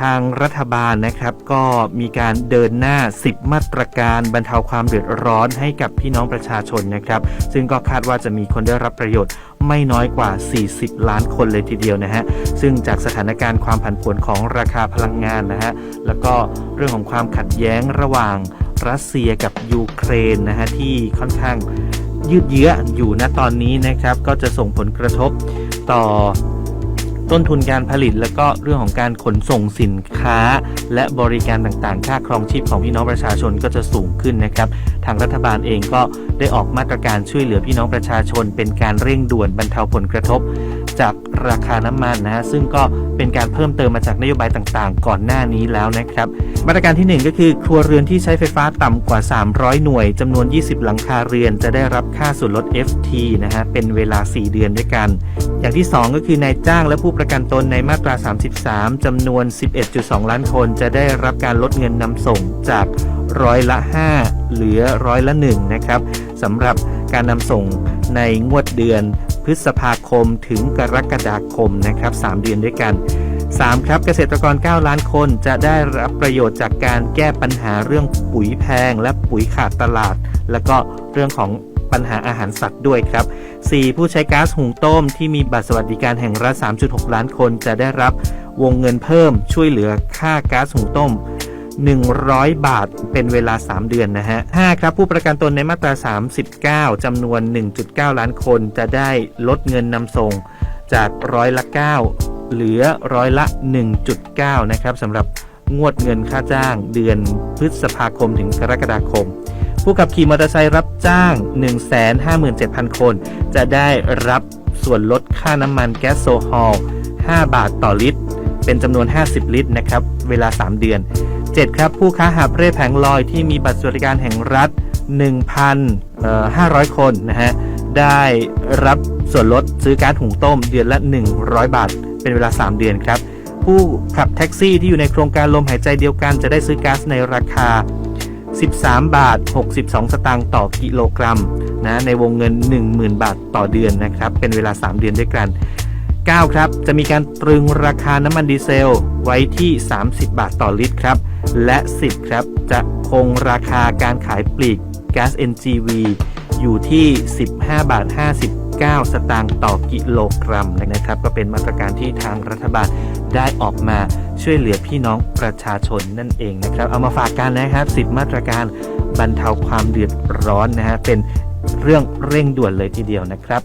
ทางรัฐบาลนะครับก็มีการเดินหน้า 10 มาตรการบรรเทาความเดือดร้อนให้กับพี่น้องประชาชนนะครับ ซึ่งก็คาดว่าจะมีคนได้รับประโยชน์ไม่น้อยกว่า 40 ล้านคนเลยทีเดียวนะฮะ ซึ่งจากสถานการณ์ความผันผวนของราคาพลังงานนะฮะ แล้วก็เรื่องของความขัดแย้งระหว่างรัสเซียกับยูเครนนะฮะที่ค่อนข้างยืดเยื้ออยู่ณตอนนี้นะครับ ก็จะส่งผลกระทบต่อ ต้นทุนการผลิตแล้วก็เรื่องของการขนส่งสินค้า และบริการต่างๆ ค่าครองชีพของพี่น้องประชาชนก็จะสูงขึ้นนะครับ ทางรัฐบาลเองก็ได้ออกมาตรการช่วยเหลือพี่น้องประชาชน เป็นการเร่งด่วนบรรเทาผลกระทบ จากราคาน้ำมันนะฮะซึ่งก็ เป็นการเพิ่มเติมมาจากนโยบายต่างๆ ก่อนหน้านี้แล้วนะครับ มาตรการที่ 1 ก็คือ ครัวเรือนที่ใช้ไฟฟ้าต่ำกว่า 300 หน่วย จำนวน 20 หลังคาเรือนจะได้รับค่าส่วนลด FT นะฮะ เป็นเวลา 4 เดือนด้วยกัน อย่างที่ 2 ก็คือนายจ้างและผู้ประกันตนในมาตรา 33 จำนวน 11.2 ล้านคน จะได้รับการลดเงินนำส่งจากร้อยละ 5 เหลือร้อยละ 1 นะครับสำหรับการนำส่งในงวดเดือน พฤษภาคมถึงกรกฎาคมนะครับ 3 เดือนด้วยกัน 3. ครับเกษตรกร 9 ล้านคนจะได้รับประโยชน์จากการแก้ปัญหาเรื่องปุ๋ยแพง และปุ๋ยขาดตลาด แล้วก็เรื่องของปัญหาอาหารสัตว์ด้วยครับ 4. ผู้ใช้ก๊าซหุงต้มที่มีบัตรสวัสดิการแห่งรัฐ 3.6 ล้านคนจะได้รับวงเงินเพิ่มช่วยเหลือค่าก๊าซหุงต้ม 100 บาทเป็นเวลา 3 เดือนนะฮะ 5. ครับ ผู้ประกันตนในมาตรา 39 จำนวน 1.9 ล้านคนจะได้ลดเงินนำส่งจากร้อยละ 9 เหลือร้อยละ 1.9 นะครับสำหรับงวดเงินค่าจ้าง เดือนพฤษภาคมถึงกรกฎาคม ผู้ขับขี่มอเตอร์ไซค์รับจ้าง 157,000 คน จะได้รับส่วนลดค่าน้ำมันแก๊สโซฮอล5บาทต่อลิตร เป็นจำนวน 50 ลิตรนะครับ เวลา 3 เดือน 7 ครับ ผู้ค้าหาบเร่แผงลอยที่มีบัตรสวัสดิการแห่งรัฐ 1,500 คนนะฮะ ได้รับส่วนลดซื้อก๊าซหุงต้มเดือนละ 100 บาท เป็นเวลา 3 เดือนครับ ผู้ขับแท็กซี่ที่อยู่ในโครงการลมหายใจเดียวกัน จะได้ซื้อก๊าซในราคา 13 บาท 62 สตางค์ต่อกิโลกรัมนะในวงเงิน 10,000 บาทต่อเดือนนะครับ เป็นเวลา 3 เดือนด้วยกัน 9 ครับ จะมีการตรึงราคาน้ำมันดีเซลไว้ที่ 30 บาทต่อลิตรครับ และ 10 ครับ จะคงราคาการขายปลีกก๊าซ NGV อยู่ที่ 15 บาท 59 สตางค์ต่อกิโลกรัมนะครับ ก็เป็นมาตรการที่ทางรัฐบาลได้ออกมาช่วยเหลือพี่น้องประชาชนนั่นเองนะครับ เอามาฝากกันนะครับ 10 มาตรการบรรเทาความเดือดร้อนนะฮะเป็นเรื่องเร่งด่วนเลยทีเดียวนะครับ